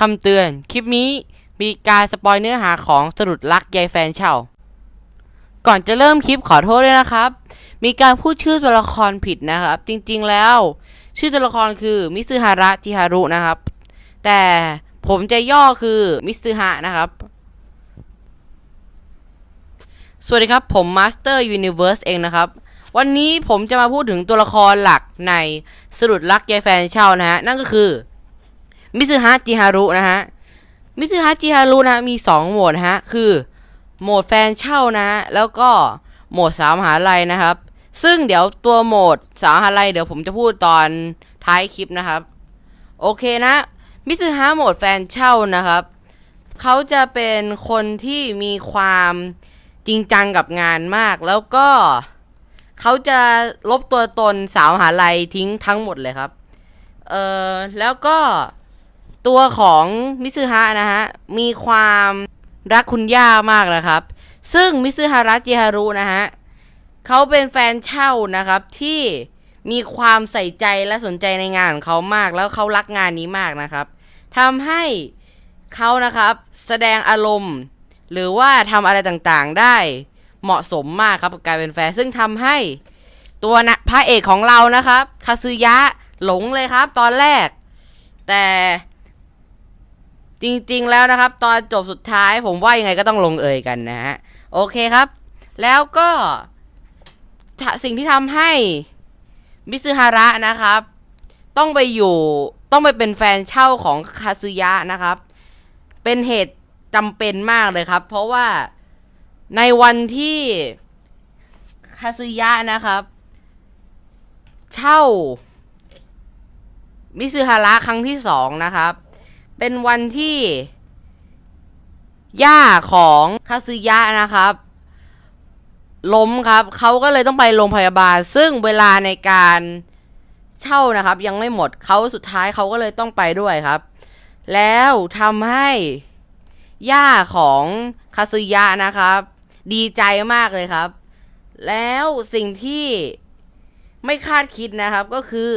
คำเตือน คลิปนี้มีการสปอยเนื้อหาของสรุดรักยายแฟนเช่า ก่อนจะเริ่มคลิปขอโทษด้วยนะครับ มีการพูดชื่อตัวละครผิดนะครับ จริงๆแล้ว ชื่อตัวละครคือมิซึฮาระจิฮารุนะครับ แต่ผมจะย่อคือมิซึฮะนะครับ สวัสดีครับผมมาสเตอร์ยูนิเว r ร์สเองนะครับวันนี้ผมจะมาพูดถึงตัวละครหลักในสรุดรักยายแฟนเช่านะฮะ นั่นก็คือ มิซึฮะจิฮารุนะฮะมิซึฮะจิฮารุนะะมี 2 โหมดนะฮะ คือโหมดแฟนเช่านะฮะแล้วก็โหมดสาวมหาลัยนะครับ ซึ่งเดี๋ยวตัวโหมดสาวมหาลัยเดี๋ยวผมจะพูดตอนท้ายคลิปนะครับ โอเคนะมิซึฮะโหมดแฟนเช่านะครับเขาจะเป็นคนที่มีความจริงจังกับงานมาก แล้วก็เขาจะลบตัวตนสาวมหาลัยทิ้งทั้งหมดเลยครับ เออแล้วก็ ตัวของมิซึฮะนะฮะ มีความรักคุณย่ามากนะครับ ซึ่งมิซึฮาระจิฮารุนะฮะเขาเป็นแฟนเช่านะครับที่มีความใส่ใจและสนใจในงานของเขามากแล้วเขารักงานนี้มากนะครับทำให้เขานะครับแสดงอารมณ์ หรือว่าทำอะไรต่างๆได้เหมาะสมมากครับกับการเป็นแฟนซึ่งทำให้ตัวนะพระเอกของเรานะครับคาซึยะหลงเลยครับตอนแรก แต่ จริงๆแล้วนะครับ ตอนจบสุดท้ายผมว่ายังไงก็ต้องลงเอยกันนะฮะโอเคครับ แล้วก็สิ่งที่ทำให้มิซึฮาระนะครับ ต้องไปอยู่ต้องไปเป็นแฟนเช่าของคาซึยะนะครับ เป็นเหตุจำเป็นมากเลยครับ เพราะว่าในวันที่คาซึยะนะครับ เช่ามิซึฮาระครั้งที่สองนะครับ เป็นวันที่ ย่าของคาซึยะนะครับ ล้มครับ เขาก็เลยต้องไปโรงพยาบาล ซึ่งเวลาในการเช่านะครับ ยังไม่หมดเขาสุดท้ายเขาก็เลยต้องไปด้วยครับ แล้วทำให้ ย่าของคาซึยะนะครับ ดีใจมากเลยครับ แล้วสิ่งที่ไม่คาดคิดนะครับก็คือ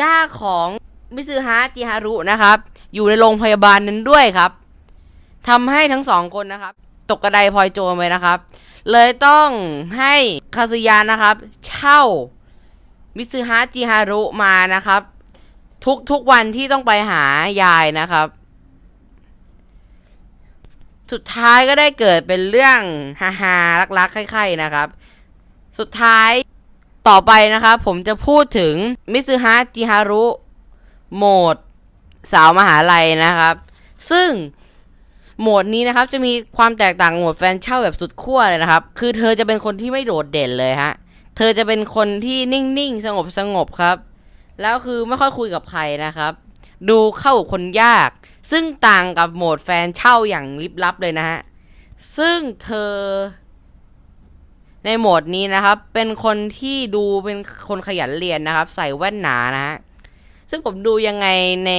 ย่าของมิซึฮะจิฮารุนะครับ อยู่ในโรงพยาบาลนั้นด้วยครับทำให้ทั้งสองคนนะครับ ตกกระไดพลอยโจรไปนะครับ เลยต้องให้คาซึยะนะครับ เช่ามิซึฮะจิฮารุมานะครับ ทุกทุกวันที่ต้องไปหายายนะครับ สุดท้ายก็ได้เกิดเป็นเรื่องฮาฮารักๆใคร่ๆนะครับ สุดท้ายต่อไปนะครับ ผมจะพูดถึงมิซึฮะจิฮารุโหมด สาวมหาลัยนะครับ ซึ่งโหมดนี้นะครับจะมีความแตกต่างโหมดแฟนเช่าแบบสุดขั้วเลยนะครับ คือเธอจะเป็นคนที่ไม่โดดเด่นเลยฮะ เธอจะเป็นคนที่นิ่งๆ สงบสงบๆครับ แล้วคือไม่ค่อยคุยกับใครนะครับ ดูเข้าคนยาก ซึ่งต่างกับโหมดแฟนเช่าอย่างลิบลับเลยนะฮะ ซึ่งเธอ ในโหมดนี้นะครับ เป็นคนที่ดูเป็นคนขยันเรียนนะครับ ใส่แว่นหนานะฮะ ซึ่งผมดูยังไงใน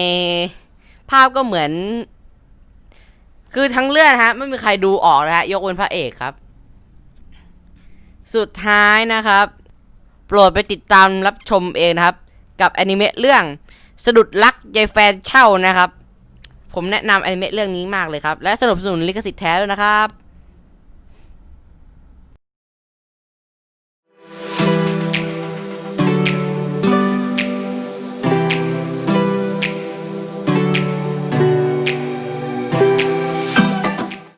ภาพก็เหมือน คือทั้งเรื่องฮะไม่มีใครดูออกนะฮะยกเว้นพระเอกครับ สุดท้ายนะครับ โปรดไปติดตามรับชมเองนะครับ กับอนิเมะเรื่องสะดุดรักยายแฟนเช่านะครับ ผมแนะนำอนิเมะเรื่องนี้มากเลยครับ และสนับสนุนลิขสิทธิ์แท้ด้วยนะครับ